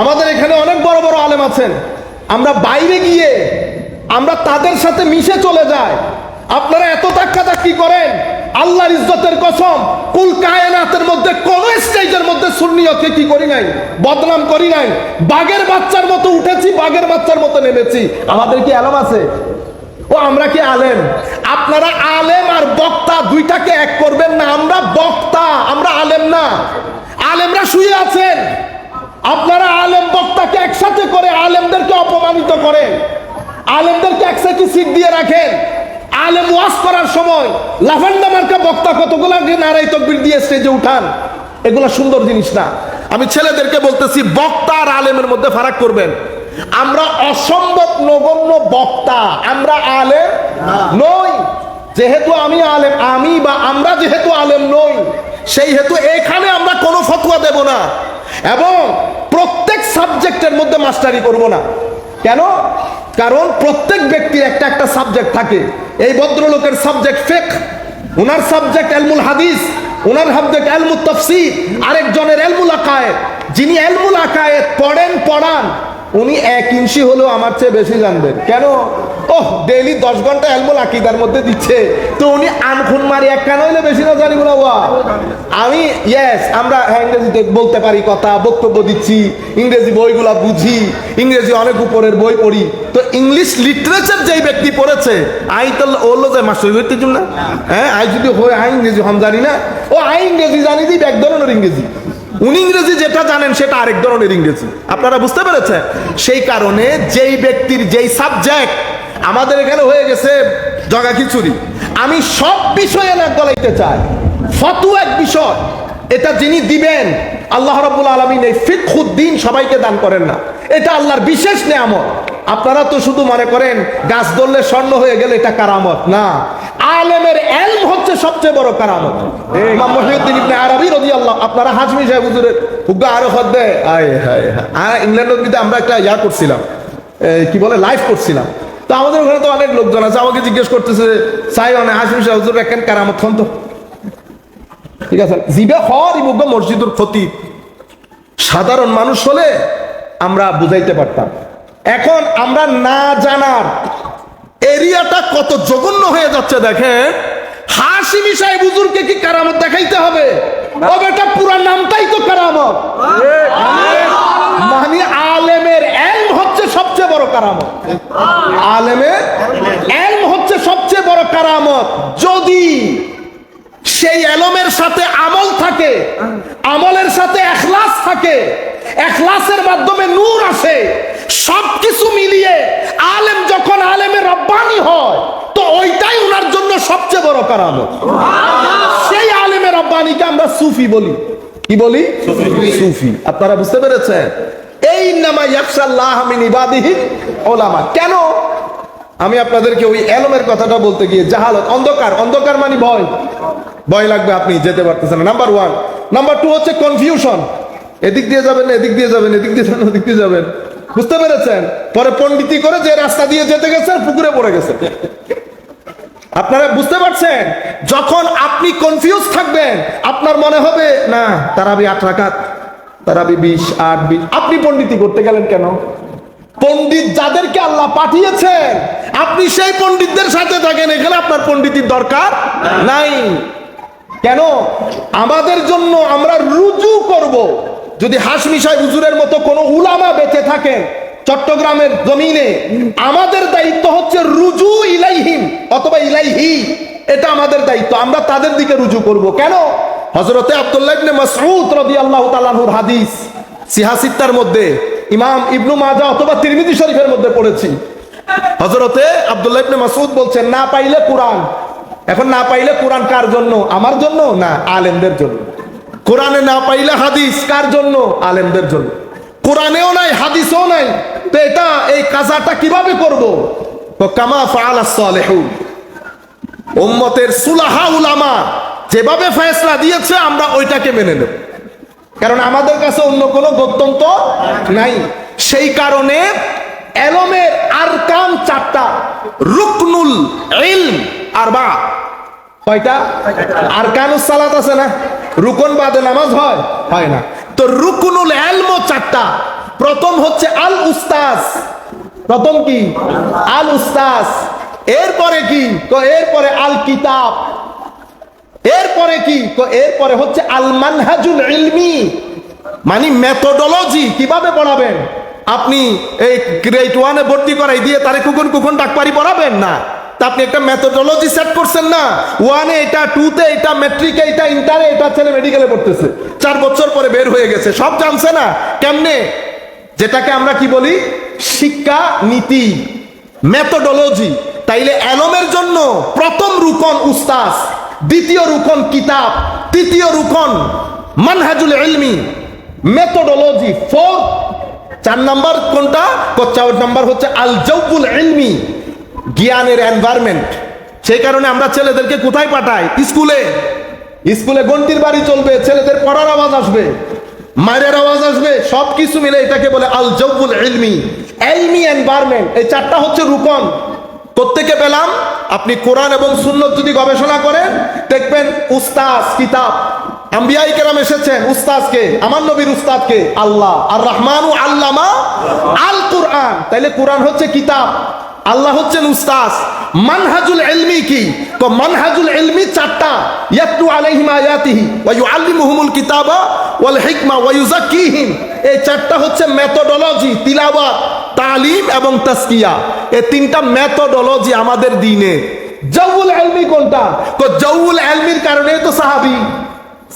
আমাদের এখানে অনেক বড় বড় আলেম আছেন। আমরা বাইরে গিয়ে আমরা তাদের সাথে মিশে চলে যাই। আপনারা এত ধাক্কাধাক্কি করেন, আল্লাহর ইজ্জতের কসম, কুল কায়নাতের মধ্যে, কোন স্টেজের মধ্যে সুন্নিয়তকে কি করি নাই, বদনাম করি নাই। বাঘের বাচ্চার মতো উঠেছি, বাঘের বাচ্চার মতো নেমেছি। আমাদের কি আলম আছে? ও, আমরা কি আলেম? আপনারা আলেম আর বক্তা দুইটাকে এক করবেন না। আমরা বক্তা, আমরা আলেম না। আলেমরা শুয়ে আছেন। আপনারা আলেম বক্তাকে একসাথে করে আলেমদেরকে অপমানিত করেন। আলেমদেরকে একসাথে সিট দিয়ে রাখেন। আলেম ওয়াজ করার সময় লাফান্ডা বক্তা কতগুলা যে নারাই তকবির দিয়ে স্টেজে উঠান, এগুলো সুন্দর জিনিস না। আমি ছেলেদেরকে বলতেছি, বক্তা আর আলেমের মধ্যে ফারাক করবেন। আমরা অসম্ভব নগণ্য বক্তা, আমরা আলেম নই। যেহেতু আমি আলেম, আমি বা আমরা যেহেতু আলেম নই, সেই হেতু এখানে আমরা কোনো ফতোয়া দেব না। এবং প্রত্যেক সাবজেক্টের মধ্যে মাস্টারি করব না। কেন? কারণ প্রত্যেক ব্যক্তির একটা একটা সাবজেক্ট থাকে। এই ভদ্রলোকের সাবজেক্ট ফেক ওনার সাবজেক্ট এলমুল হাদিস ওনার সাবজেক্ট এলমুল তফসির, আরেকজনের এলমুল আকায়েত যিনি এলমুল আকায়েত পড়েন, পড়ান, উনি এক ইঞ্চি হলেও আমার চেয়ে বেশি জানবেন। কেন? ওহ ডেইলি দশ ঘণ্টা এলমুল আকিদার মধ্যে দিচ্ছে। তো উনি আনখুন মারি এক কেন হইলে বেশি না জানি বলা আমি ইয়েস আমরা হ্যাঁ, ইংরেজিতে বলতে পারি কথা বক্তব্য দিচ্ছি ইংরেজি বইগুলা বুঝি ইংরেজি অনেক উপরের বই পড়ি। তো ইংলিশ লিটারেচার যেই ব্যক্তি পড়েছে আই তো ওলো যে মাস্টার হইতে না? হ্যাঁ আই যদি হয় আই ইংরেজি হম জানি না। ও আই ইংরেজি জানি দিই এক ধরনের ইংরেজি। উনি ইংরেজি যেটা জানেন সেটা আরেক ধরনের ইংরেজি। আপনারা বুঝতে পেরেছেন? সেই কারণে যেই ব্যক্তির যেই সাবজেক্ট আমাদের এখানে হয়ে গেছে জগা খিচুড়ি। আমি সব বিষয়ে না গলাইতে চাই। ফতু এক বিষয় এটা যিনি দিবেন আল্লাহ রাব্বুল আলামিন এই ফিকহুদ্দিন সবাইকে দান করেন না। এটা আল্লাহর বিশেষ নেয়ামত। আপনারা তো শুধু মনে করেন গাছ ধরলে স্বর্ণ হয়ে গেলে এটা কারামত। না আলেমের এলম হচ্ছে সবচেয়ে বড় কারামত। ইমাম মহিউদ্দিন ইবনে আরবি রাদিয়াল্লাহু আপনারা হাজমি সাহেব হুজুরের হুগ্গা আরও হদ্দে আয় হায় হায়। আর ইংল্যান্ডের কিন্তু আমরা একটা ইয়া করছিলাম কি বলে লাইভ করছিলাম। তো আমাদের ওখানে তো অনেক লোকজন আছে। আমাকে জিজ্ঞেস করতেছে চাই অনেক হাজমি সাহেব হুজুর একখান কারামত তো? ঠিক আছে। জিবে হর ইমুগ্গ মসজিদুর ক্ষতি সাধারণ মানুষ হলে আমরা বুঝাইতে পারতাম। এখন আমরা না জানার এরিয়াটা কত জঘন্য হয়ে যাচ্ছে দেখেন। হাসিমি সাহেব হুজুরকে কি কারামত দেখাইতে হবে? ও বেটা পুরা নামটাই তো কারামত। মানে আলেমের সবচেয়ে বড় কারামত। আলেমের এলম হচ্ছে সবচেয়ে বড় কারামত। যদি সেই এলমের সাথে আমল থাকে, আমলের সাথে এখলাস থাকে, এখলাসের মাধ্যমে নূর আসে, সবকিছু মিলিয়ে আলেম যখন আলেমের রব্বানি হয়, তো ওইটাই ওনার জন্য সবচেয়ে বড় কারামত। সেই আলেমের রব্বানিকে আমরা সুফি বলি। কি বলি? সুফি। আপনারা বুঝতে পেরেছেন? এই নামা ইয়াকশাল্লাহ মিন ইবাদিহি ওলামা কেন? আমি আপনাদেরকে ওই এলমের কথাটা বলতে গিয়ে জাহালত, অন্ধকার। অন্ধকার মানে ভয়। ভয় লাগবে আপনি যেতে পারতেছেন নাম্বার ওয়ান নাম্বার টু হচ্ছে কনফিউশন এদিক দিয়ে যাবেন এদিক দিয়ে যাবেন, এদিক দিয়ে যাবেন, ওদিক দিয়ে যাবেন। বুঝতে পেরেছেন? পরে পণ্ডিতি করে যে রাস্তা দিয়ে যেতে গেছেন পুকুরে পড়ে গেছে। আপনারা বুঝতে পারছেন? যখন আপনি কনফিউজ থাকবেন, আপনার মনে হবে, না, তারাবি আট রাখাত তারাবি বিশ, আট বিশ। আপনি পণ্ডিতি করতে গেলেন কেন? পণ্ডিত যাদেরকে আল্লাহ পাঠিয়েছেন, আপনি সেই পণ্ডিতদের সাথে থাকেন, এখানে আপনার পণ্ডিতির দরকার নাই। কেন? আমাদের জন্য আমরা রুজু করব। যদি হাসমি সাহেব হুজুরের মতো কোনো উলামা বেঁচে থাকেন চট্টগ্রামের জমিনে, আমাদের দায়িত্ব হচ্ছে রুজু ইলাইহিম, অথবা ইলাইহি, এটা আমাদের দায়িত্ব। আমরা তাদের দিকে রুজু করব। কেন? হজরতে আব্দুল্লাহ ইবনে মাসউদ রাদিয়াল্লাহু তাআলার হাদিস সিহাসিত্তার মধ্যে, ইমাম ইবনু মাজা অথবা তিরমিজি শরীফের মধ্যে পড়েছি। হজরতে আব্দুল্লাহ ইবনে মাসউদ বলছেন, না পাইলে কোরআন। এখন না পাইলে কোরআন কার জন্য? আমার জন্য না আলেমদের জন্য? কোরআনে না পাইলে হাদিস কার জন্য? আলেমদের জন্য। কোরআনেও নাই, হাদিসও নাই। তো এটা, এই কাজাটা কীভাবে করব? কামা ফাআলা সালেহুন। উম্মতের সুলাহা উলামা যেভাবে ফয়সলা দিয়েছে, আমরা ওইটাকে মেনে নেব। কারণ আমাদের কাছে অন্য কোনো গত্যন্ত নাই। সেই কারণে এলমের আরকান চারটা, রুকনুল ইলম আর বা কয়টা? আরকানুস সালাত আছে না? রুকন বাদে নামাজ হয়? হয় না। তো রুকনুল এলম চারটা। প্রথম হচ্ছে আল উস্তাজ প্রথম কি? আল উস্তাজ এরপরে কি? এরপরে আল কিতাব এরপরে কি? এরপরে হচ্ছে আল মানহাজুল ইলমি। মানে মেথোডোলজি কীভাবে পড়াবেন? আপনি এই গ্রেড ওয়ানে ভর্তি করাই দিয়ে তারে কুকুন কুকুন ডাকপারি পড়াবেন না? তা আপনি একটা মেথোডোলজি সেট করছেন না? ওয়ানে এটা টুতে এটা মেট্রিকে এটা ইন্টারে এটা ছেলে মেডিকেলে পড়তেছে। চার বছর পরে বের হয়ে গেছে। সব জানছে না? কেমনে? যেটাকে আমরা কি বলি? শিক্ষা নীতি মেথোডোলজি তাইলে অ্যালমের জন্য প্রথম রুকন উস্তাস দ্বিতীয় রুকন কিতাব, তৃতীয় রুকন মানহাজুল এলমি মেথোডোলজি ফোর চার নাম্বার কোনটা? চার নাম্বার হচ্ছে আল জৌবুল ইলমি, জ্ঞানের এনভায়রনমেন্ট সেই কারণে আমরা ছেলেদেরকে কোথায় পাঠাই? স্কুলে। স্কুলে গন্টির বাড়ি চলবে, ছেলেদের পড়ার আওয়াজ আসবে, মায়ের আওয়াজ আসবে সব কিছু মিলে এটাকে বলে আল জব্বুল এলমি এলমি এনভায়রনমেন্ট এই চারটা হচ্ছে রূপন প্রত্যেকে পেলাম, আপনি কোরআন এবং সুন্নত যদি গবেষণা করেন, দেখবেন উস্তাজ কিতাব, আম্বিয়াই কেরাম এসেছেন উস্তাজকে আমার নবীর উস্তাদকে, আল্লাহ, আর রহমানু আল্লামা আল কোরআন। তাইলে কোরআন হচ্ছে কিতাব, আল্লাহ হচ্ছেন উস্তাজ মানহাজুল ইলমি কি? তো মানহাজুল ইলমি চারটা, ইয়াতলু আলাইহিম আয়াতিহি, ওয়া ইউআল্লিমুহুমুল কিতাবা, ওয়াল হিকমা, ওয়া ইউযাক্কিহিম। এই চারটা হচ্ছে মেথোডোলজি তিলাওয়াত। তালিম এবং তাসকিয়া। এই তিনটা মেথোডোলজি আমাদের দিনে। জাউল আলমি কোনটা? তো জাউল আলমির কারণেই তো সাহাবী।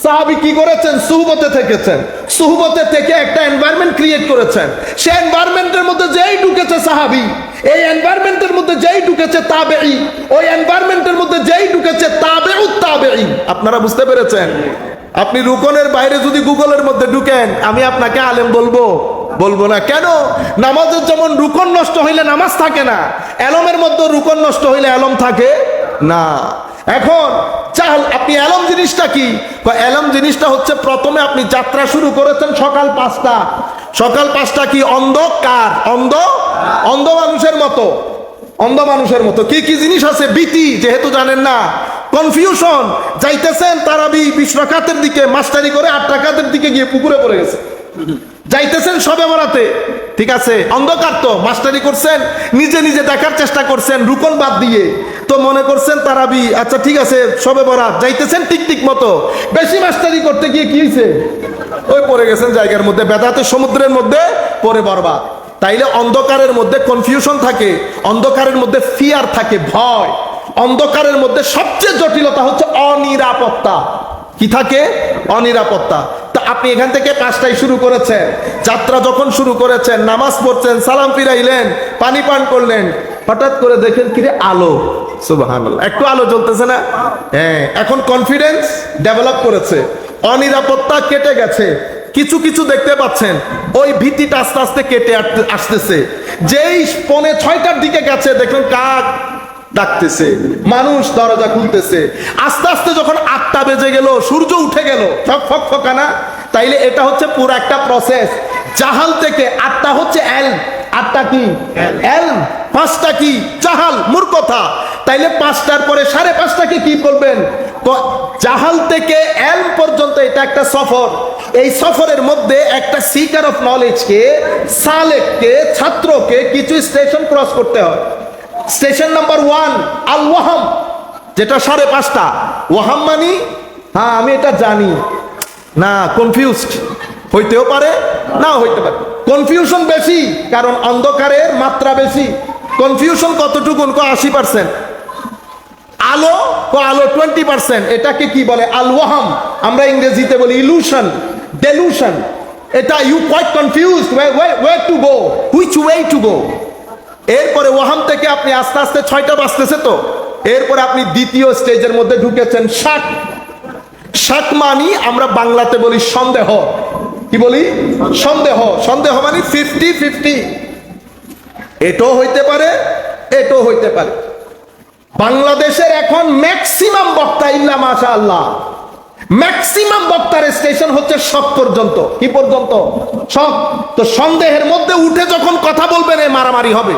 সাহাবি কি করেছেন? সুহবতে থেকেছেন। সুহবতে থেকে একটা এনভায়রনমেন্ট ক্রিয়েট করেছেন। সে এনভায়রনমেন্টের মধ্যে যেই ঢুকেছে সাহাবি, এই এনভায়রনমেন্টের মধ্যে যেই ঢুকেছে তাবেই ওই এনভায়রনমেন্টের মধ্যে যেই ঢুকেছে তাবেউ তাবেই আপনারা বুঝতে পেরেছেন? আপনি রুকনের বাইরে যদি গুগলের মধ্যে ঢুকেন, আমি আপনাকে আলেম বলব। বলব না। কেন? নামাজের যেমন রুকন নষ্ট হইলে নামাজ থাকে না এলমের মধ্যে রুকন নষ্ট হইলে এলম থাকে না। এখন চাল, আপনি অ্যালম জিনিসটা কি? অ্যালম জিনিসটা হচ্ছে প্রথমে আপনি যাত্রা শুরু করেছেন সকাল পাঁচটা। সকাল পাঁচটা কি অন্ধকার? অন্ধ? অন্ধ মানুষের মতো। অন্ধ মানুষের মতো। কি কি জিনিস আছে? ভীতি যেহেতু জানেন না। কনফিউশন। যাইতেছেন তারাবি বিশ রাকাতের দিকে, মাস্টারি করে আট রাকাতের দিকে গিয়ে পুকুরে পড়ে গেছে। যাইতেছেন সবে বরাতে। ঠিক আছে? অন্ধকার তো, মাস্টারি করছেন, নিজে নিজে দেখার চেষ্টা করছেন, রুকন বাদ দিয়ে। তো মনে করছেন তারাবি আচ্ছা ঠিক আছে, সবে বরাত, যাইতেছেন ঠিক ঠিক মতো। বেশি মাস্টারি করতে গিয়ে কি হয়েছে ওই পড়ে গেছেন জায়গার মধ্যে, বেদাতে সমুদ্রের মধ্যে পড়ে বরবাদ। তাইলে অন্ধকারের মধ্যে কনফিউশন থাকে, অন্ধকারের মধ্যে ফিয়ার থাকে, ভয়। অন্ধকারের মধ্যে সবচেয়ে জটিলতা হচ্ছে অনিরাপত্তা। কি থাকে? অনিরাপত্তা। আপনি এখান থেকে পাঁচটায় শুরু করেছেন। যাত্রা যখন শুরু করেছেন, নামাজ পড়ছেন, সালাম ফিরাইলেন, পানি পান করলেন, হঠাৎ করে দেখেন কিরে আলো। সুবহানাল্লাহ। একটু আলো জ্বলতেছে না? হ্যাঁ এখন কনফিডেন্স ডেভেলপ করেছে। অনিরাপত্তা কেটে গেছে। কিছু কিছু দেখতে পাচ্ছেন, ওই ভীতিটা আস্তে আস্তে কেটে আসতেছে। যেই পনে ছয়টার দিকে গেছে দেখুন কাক ডাকতেছে মানুষ দরজা খুলতেছে। আস্তে আস্তে যখন আটটা বেজে গেল সূর্য উঠে গেল সব ফক ফকানা তাইলে এটা হচ্ছে পুরো একটা প্রসেস জাহাল থেকে আটটা হচ্ছে এল আটটা কি? এল পাঁচটা কি? জাহাল মূর্খতা। তাইলে পাঁচটার পরে সাড়ে পাঁচটাকে কি বলবেন? জাহাল থেকে এল পর্যন্ত এটা একটা সফর। এই সফরের মধ্যে একটা সিকার অফ নলেজকে সালেককে ছাত্রকে কিছু স্টেশন ক্রস করতে হয়। Station number one Al Waham যেটা সাড়ে পাঁচটা। ওয়াহাম মানি? হ্যাঁ আমি এটা জানি। না কনফিউজড হইতেও পারে না হইতে পারে। কনফিউশন বেশি, কারণ অন্ধকারের মাত্রা বেশি। কনফিউশন কতটুকু আশি পার্সেন্ট আলো? কো আলো? টোয়েন্টি পার্সেন্ট এটাকে কি বলে? আল ওয়াহাম আমরা ইংরেজিতে বলি ইলুশন ডেলুশন এটা you quite confuse way to go which way to go এরপরে ওয়াহাম থেকে আপনি আস্তে আস্তে ছয়টা বাজতেছে তো। এরপরে আপনি দ্বিতীয় স্টেজের মধ্যে ঢুকেছেন শাক। শাক মানি আমরা বাংলাতে বলি সন্দেহ। কি বলি? সন্দেহ। সন্দেহ মানে ফিফটি ফিফটি এটাও হইতে পারে, এটাও হইতে পারে। বাংলাদেশের এখন ম্যাক্সিমাম বক্তা ইল্লা মাশা আল্লাহ ম্যাক্সিমাম বক্তার স্টেশন হচ্ছে শখ পর্যন্ত। কি পর্যন্ত? শখ তো সন্দেহের মধ্যে উঠে যখন কথা বলবেন, এ মারামারি হবে।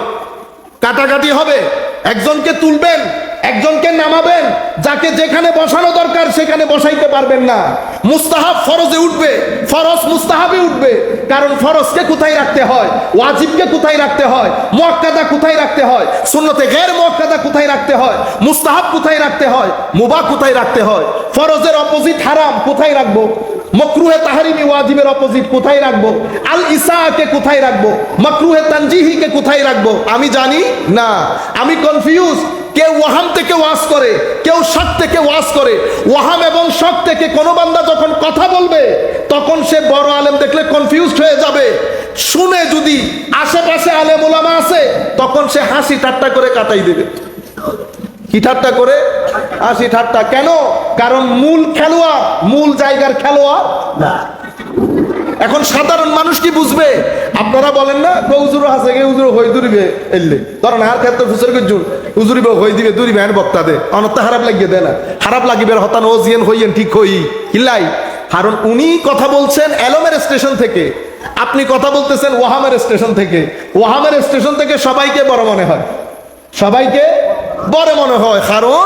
কাটাকাটি হবে। একজনকে তুলবেন, একজনকে নামাবেন, যাকে যেখানে বসানো দরকার সেখানে বসাইতে পারবেন না। মুস্তাহাব ফরজে উঠবে, ফরজ মুস্তাহাবে উঠবে। কারণ ফরজকে কোথায় রাখতে হয়? ওয়াজিবকে কোথায় রাখতে হয়? মুআক্কাদা কোথায় রাখতে হয়? সুন্নতে গের মুআক্কাদা কোথায় রাখতে হয়? মুস্তাহাব কোথায় রাখতে হয়? মুবাহ কোথায় রাখতে হয়? ফরজের অপোজিট হারাম কোথায় রাখব? মকরুহে তাহারিমি ওয়াজিবের অপোজিট কোথায় রাখব? আল ইসাকে কোথায় রাখব? মকরুহে তানজিহিকে কোথায় রাখব? আমি জানি না। আমি কনফিউজ কেউ ওয়াহাম থেকে ওয়াজ করে, কেউ শক থেকে ওয়াজ করে। ওয়াহাম এবং শক থেকে কোনো বান্দা যখন কথা বলবে, তখন সে বড় আলেম দেখলে কনফিউজড হয়ে যাবে। শুনে যদি আশেপাশে আলেম ওলামা আছে, তখন সে হাসি ঠাট্টা করে কাটাই দেবে। কি ঠাট্টা করে? হাসি ঠাট্টা। কেন? কারণ মূল খেলোয়াড়, মূল জায়গার খেলোয়াড় না। এখন সাধারণ মানুষ কি বুঝবে? আপনারা বলেন না গৌজুর আছে গে উজুর হই দুরিবে এললে। ধরেন আর ক্ষেত্রে ফুসর গজুন উজুরিবে হই দিবে, দুরিবে হ্যান বক্তা দে। অনত খারাপ লাগিয়ে দেয় না। খারাপ লাগিবে হতান ও জিয়েন হইয়েন ঠিক হই। হিলাই কারণ উনি কথা বলছেন এলোমের স্টেশন থেকে। আপনি কথা বলতেছেন ওয়াহামের স্টেশন থেকে। ওয়াহামের স্টেশন থেকে সবাইকে বড় মনে হয়। সবাইকে বড় মনে হয়। কারণ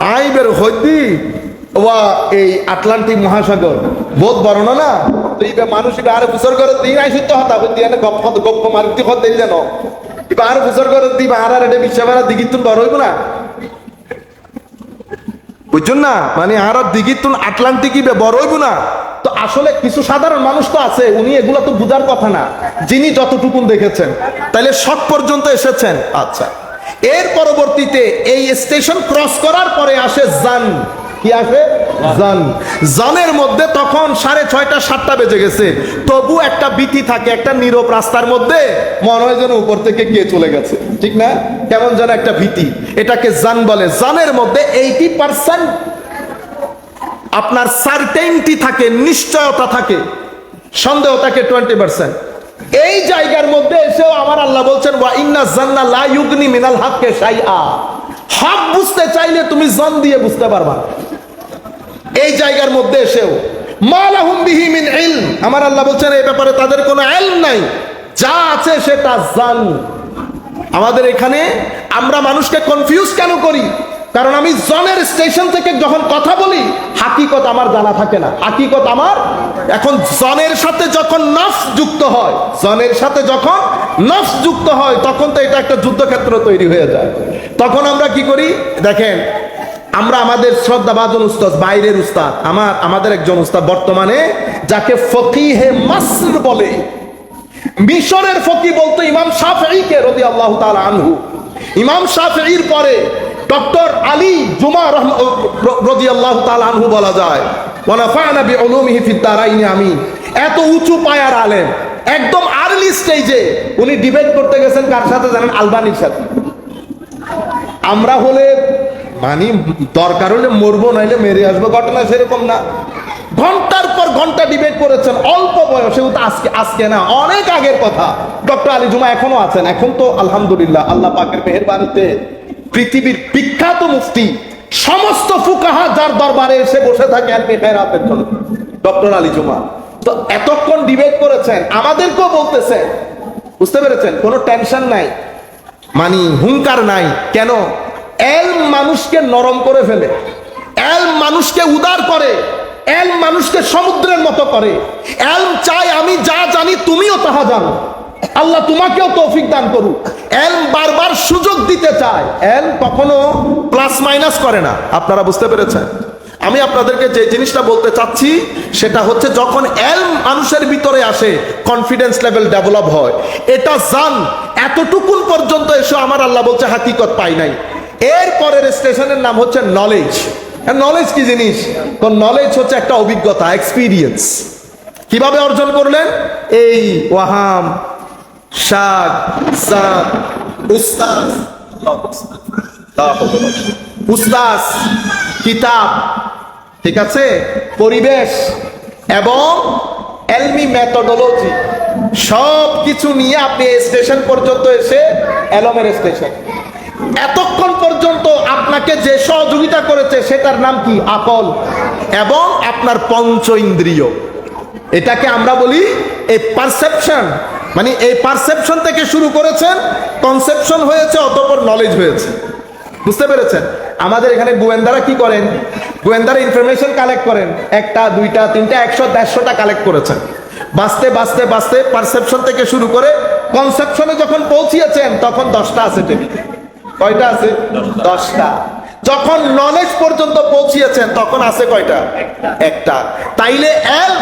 আইবের হইদি এই আটলান্টিক মহাসাগর। বড় না মানুষ বুসর করে হতা বুদ্ধি এনে গপ গপ গপ হত দেই জানো বুসর করে আর এটা দিগি তুন হইব না? না? মানে আর দিঘির তুন আটলান্টিক ইবে বড় হইব না? তো আসলে কিছু সাধারণ মানুষ তো আছে, উনি এগুলো তো বুঝার কথা না। যিনি যতটুকুন দেখেছেন, তাইলে শখ পর্যন্ত এসেছেন। আচ্ছা। এর পরবর্তীতে এই স্টেশন ক্রস করার পরে আসে জান। কি জান। জানের মধ্যে তখন সাড়ে ছয়টা সাতটা বেজে গেছে। তবু একটা বিতি থাকে একটা নীরব রাস্তার মধ্যে মনে হয় যেন উপর থেকে কে চলে গেছে। ঠিক না? কেমন যেন একটা ভীতি। এটাকে জান বলে। জানের মধ্যে এইটি পার্সেন্ট আপনার সার্টেনটি থাকে নিশ্চয়তা থাকে। সন্দেহ থাকে টোয়েন্টি পার্সেন্ট এই জায়গার মধ্যে এসেও আমার আল্লাহ বলছেন ওয়া ইন্না জান্না লা ইউগনি মিনাল হাক্কে শাইআ। হক বুঝতে চাইলে তুমি জন দিয়ে বুঝতে পারবা। এই জায়গার মধ্যে এসেও। মালাহুম বিহি মিন ইলম। আমার আল্লাহ বলছেন, এই ব্যাপারে তাদের কোনো ইলম নাই। যা আছে সেটা জান। আমাদের এখানে আমরা মানুষকে কনফিউজ কেন করি? কারণ আমি জনের স্টেশন থেকে যখন কথা বলি, হাকিকত আমার জানা থাকে না। হাকিকত আমার এখন জনের সাথে যখন নফস যুক্ত হয়, জনের সাথে যখন নফস যুক্ত হয়, তখন তো এটা একটা যুদ্ধক্ষেত্র তৈরি হয়ে যায়। তখন আমরা কি করি? দেখেন আমরা আমাদের শ্রদ্ধাভাজন উস্তাদ, বাইরের উস্তাদ, আমার, আমাদের একজন উস্তাদ বর্তমানে, যাকে ফকিহে মাসর বলে। মিশরের ফকি বলতো ইমাম শাফঈকে রদি আল্লাহ আনহু। ইমাম শাফঈর পরে ডক্টর আলী জুমা রদি আল্লাহ আনহু বলা যায়। আমিন। এত উঁচু পায়ার আলেম, একদম আর্লি স্টেজে উনি ডিবেট করতে গেছেন কার সাথে জানেন? আলবানির সাথে। আমরা হলে মানে দরকার হলে মরবো, নাইলে মেরে আসব। ঘটনা সেরকম না। ঘণ্টার পর ঘণ্টা ডিবেট করেছেন, অল্প বয়সে আজকে আজকে না, অনেক আগের কথা। ডক্টর আলী জুমা এখনও আছেন, এখন তো আলহামদুলিল্লাহ, আল্লাহ পাকের মেহেরবানিতে পৃথিবীর বিখ্যাত মুফতি, সমস্ত ফুকাহা যার দরবারে এসে বসে থাকে আলমি খেরাতের জন্য। ডক্টর আলী জুমা, তো এতক্ষণ ডিবেট করেছেন, আমাদেরকেও বলতেছেন। বুঝতে পেরেছেন? কোনো টেনশন নাই। মানে হুঙ্কার নাই। কেন? এল মানুষকে নরম করে ফেলে এল মানুষকে উদার করে এল মানুষকে সমুদ্রের মতো করে। এল চাই আমি যা জানি তুমিও তাহা জানো। আল্লাহ তোমাকেও তৌফিক দান করুক। এল বারবার সুযোগ দিতে চায়। এল কখনো প্লাস মাইনাস করে না। আপনারা বুঝতে পেরেছেন? আমি আপনাদেরকে যে জিনিসটা বলতে চাচ্ছি, সেটা হচ্ছে যখন এল মানুষের ভিতরে আসে কনফিডেন্স লেভেল ডেভেলপ হয়। এটা জান, এতটুকুন পর্যন্ত এসে আমার আল্লাহ বলছে, হাকিকত পাই নাই। এর পরের স্টেশনের নাম হচ্ছে নলেজ নলেজ কি জিনিস? নলেজ হচ্ছে একটা অভিজ্ঞতা এক্সপিরিয়েন্স কীভাবে অর্জন করলেন? এই ওয়াহাম শাক সাদ, উস্তাদ উস্তাস কিতাব, ঠিক আছে? পরিবেশ এবং এলমি মেথডোলজি সব কিছু নিয়ে আপনি স্টেশন পর্যন্ত এসে এলমের স্টেশন। এতক্ষণ পর্যন্ত আপনাকে যে সহযোগিতা করেছে, সেটার নাম কি? আকল এবং আপনার পঞ্চ ইন্দ্রিয় এটাকে আমরা বলি এই পারসেপশন। মানে এই পারসেপশন থেকে শুরু করেছেন, কনসেপশন হয়েছে, অতপর নলেজ হয়েছে। বুঝতে পেরেছেন? আমাদের এখানে গোয়েন্দারা কি করেন? গোয়েন্দারা ইনফরমেশন কালেক্ট করেন। একটা, দুইটা, তিনটা, একশো, দেড়শোটা কালেক্ট করেছেন। বাঁচতে বাঁচতে বাঁচতে পারসেপশন থেকে শুরু করে কনসেপশনে যখন পৌঁছিয়েছেন, তখন দশটা আছে টেবিল কয়টা আছে? দশটা। যখন নলেজ পর্যন্ত পৌঁছিয়েছেন তখন আছে কয়টা? একটা। তাইলে এল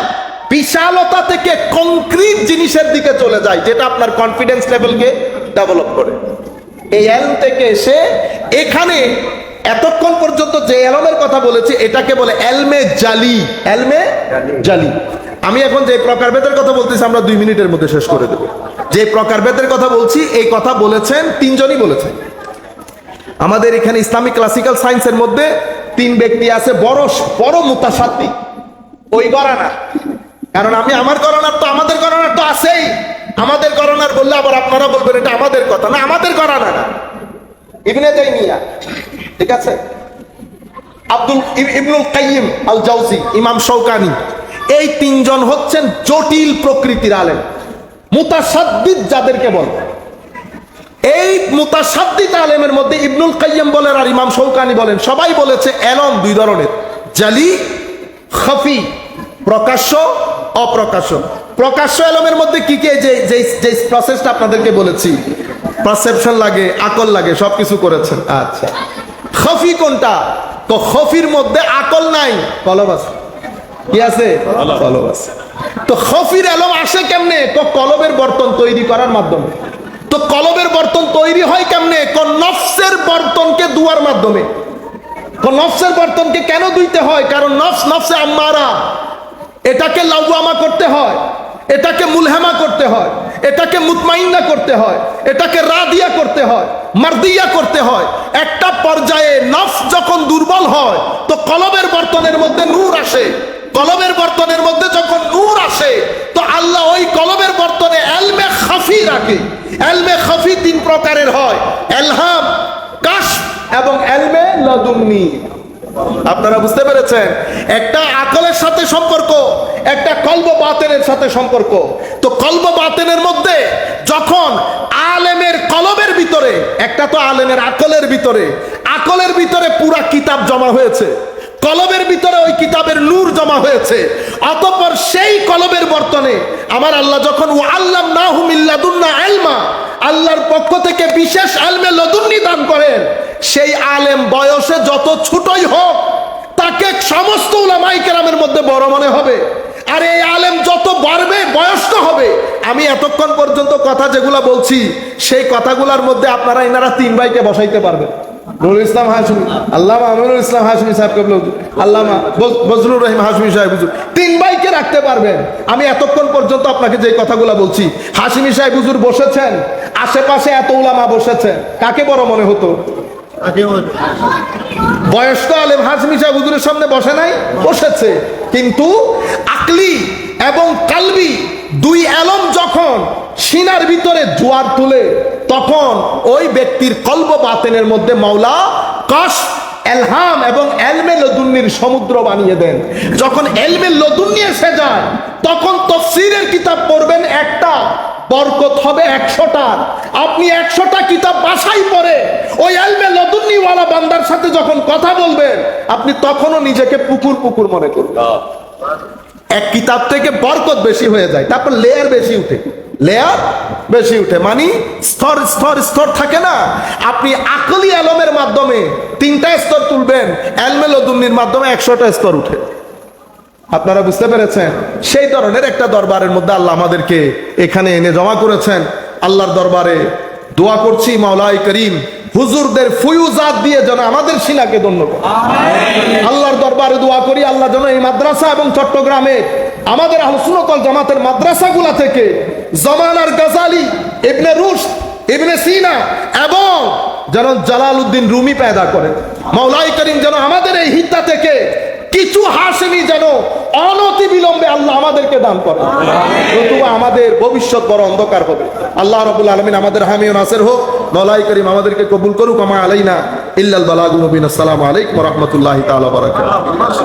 বিশালতা থেকে কংক্রিট জিনিসের দিকে চলে যায় যেটা আপনার কনফিডেন্স লেভেলকে ডেভেলপ করে। এই এলম থেকে এসে এখানে এতক্ষণ পর্যন্ত যে এলমের কথা বলেছি এটাকে বলে এলমে জালি। এলমে জালি। আমি এখন যে প্রকারভেদের কথা বলতেছি আমরা দুই মিনিটের মধ্যে শেষ করে দেব। যে প্রকারভেদের কথা বলছি এই কথা বলেছেন তিনজনই বলেছেন। আমাদের এখানে ইসলামিক ক্লাসিক্যাল সায়েন্সের মধ্যে তিন ব্যক্তি আছে, বড় বড় মুতাসাত্তি ওই গরানা কারণ আমি আমার গণনার তো, আমাদের গণনার তো আছেই। আমাদের গণনার বললে আবার আপনারা বলবেন, এটা আমাদের কথা। না, আমাদের গণনা না। ইবনে তাইমিয়া, ঠিক আছে? আব্দুল, ইব- ইবনুল কাইয়িম আল জাউজি ইমাম শৌকানি এই তিনজন হচ্ছেন জটিল প্রকৃতির আলেম। মুতাসাদ্দিদ যাদেরকে বলে। এই মুতাসাদ্দিদ আলেমের মধ্যে ইবনুল কাইয়িম বলেন আর ইমাম শৌকানি বলেন, সবাই বলেছে এলম দুই ধরনের। জালি, খফি, প্রকাশ্য, অপ্রকাশ্য। প্রকাশ্য এলমের মধ্যে কি কি? যে যে প্রসেসটা আপনাদেরকে বলেছি পারসেপশন লাগে, আকল লাগে, সবকিছু করেছেন। আচ্ছা। খফি কোনটা? তো খফির মধ্যে আকল নাই। কলম আছে। কি আছে? কলম আছে। তো খফির এলম আসে কেমনে? তো কলবের বর্তন তৈরি করার মাধ্যমে। তো কলবের বর্তন তৈরি হয় কেমনে? ক নফসের বর্তনকে দুয়ার মাধ্যমে। তো নফসের বর্তনকে কেন দুইতে হয়? কারণ নফস নফসে আম্মারা। এটাকে লাউয়ামা করতে হয়, এটাকে মুলহেমা করতে হয়, এটাকে মুতমাইন্না করতে হয়, এটাকে রাদিয়া করতে হয়, মারদিয়া করতে হয়। একটা পর্যায়ে নফস যখন দুর্বল হয়, তো কলবের বর্তনের মধ্যে নূর আসে। কলবের বর্তনের মধ্যে যখন নূর আসে, তো আল্লাহ ওই কলমের বর্তনে এলমে খাফি রাখে। এলমে খাফি তিন প্রকারের হয়। এলহাম কাশ এবং এলমে লদুন্নি। আপনারা বুঝতে পেরেছেন? একটা আকলের সাথে সম্পর্ক, একটা কলব বাতেনের সাথে সম্পর্ক। তো কলব বাতেনের মধ্যে যখন আলেমের কলবের ভিতরে, একটা তো আলেমের আকলের ভিতরে আকলের ভিতরে পুরা কিতাব জমা হয়েছে। কলবের ভিতরে ওই কিতাবের নূর জমা হয়েছে। অতঃপর সেই কলবের বর্তনে আমার আল্লাহ যখন ও আল্লাহ না হুমিল্লাদুন্না আলমা আল্লাহর পক্ষ থেকে বিশেষ আলমে লদুন্নি দান করেন। সেই আলেম বয়সে যত ছোটই হোক, তাকে সমস্ত উলামাই কেরামের মধ্যে বড় মনে হবে। আর এই আলেম যত বাড়বে, বয়স্ক হবে। আমি এতক্ষণ পর্যন্ত কথা যেগুলা বলছি, সেই কথাগুলোর মধ্যে আপনারা এনারা তিন ভাইকে বসাইতে পারবেন। নুরুল ইসলাম হাসমি আল্লামা আমিনুল ইসলাম হাসমি সাহেব কেবল আল্লামা বজ- বজলুর রহিম হাসমি সাহেব হুজুর, তিন ভাইকে রাখতে পারবেন। আমি এতক্ষণ পর্যন্ত আপনাকে যে কথাগুলো বলছি হাসমি সাহেব হুজুর বসেছেন, আশেপাশে এত উলামা বসেছেন, কাকে বড় মনে হতো? বয়স্ক আলেম হাজমি সাহেব হুজুরের সামনে বসে নাই, বসেছে। কিন্তু আকলি এবং কালবি দুই আলম যখন সিনার ভিতরে জোয়ার তুলে, তখন ওই ব্যক্তির কল্প বাতেনের মধ্যে মাওলা কস এলহাম এবং এলমে লদুন্নির সমুদ্র বানিয়ে দেন। যখন এলমে লদুন্নি এসে যায়, তখন তফসিরের কিতাব পড়বেন একটা, বরকত হবে একশোটার আপনি একশোটা কিতাব বাসাই পড়ে, ওই এলমে লদুন্নিওয়ালা বান্দার সাথে যখন কথা বলবেন, আপনি তখনও নিজেকে পুকুর পুকুর মনে করবেন। এক কিতাব থেকে বরকত বেশি হয়ে যায়, তারপর লেয়ার বেশি উঠে। লেয়ার বেশি উঠে মানে স্তর স্তর স্তর থাকে না। আপনি আকলি আলমের মাধ্যমে তিনটা স্তর তুলবেন, এলমে লদুন্নির মাধ্যমে একশোটা স্তর উঠে। আপনারা বুঝতে পেরেছেন? সেই ধরনের একটা দরবারের মধ্যে আল্লাহ আমাদেরকে এখানে এনে জমা করেছেন। আল্লাহর দরবারে দোয়া করছি মাওলাই করিম হুজুরদের ফুয়ুজাত দিয়ে যেন আমাদের শিলাকে দণ্ড করে। আল্লাহর দরবারে দোয়া করি আল্লাহ যেন এই মাদ্রাসা এবং চট্টগ্রামে আমাদের আহসুনতল জামাতের মাদ্রাসাগুলা থেকে জমানার গাজালি ইবনে রুশ ইবনে সিনা এবং যেন জালাল উদ্দিন রুমি পেদা করেন মাওলাই করিম যেন আমাদের এই হিত্তা থেকে কিছু হাসেনি যেন অনতি বিলম্বে আল্লাহ আমাদেরকে দান করে। নতুবা আমাদের ভবিষ্যৎ বড় অন্ধকার হবে। আল্লাহ রবুল আলমিন আমাদের হামিও নাসের হোক মলাই করিম আমাদেরকে কবুল করুক আমা আলাইনা ইল্লাল বালাগুল নবীন আসসালামু আলাইকুম রহমতুল্লাহ তাআলা বারাকাতুহু।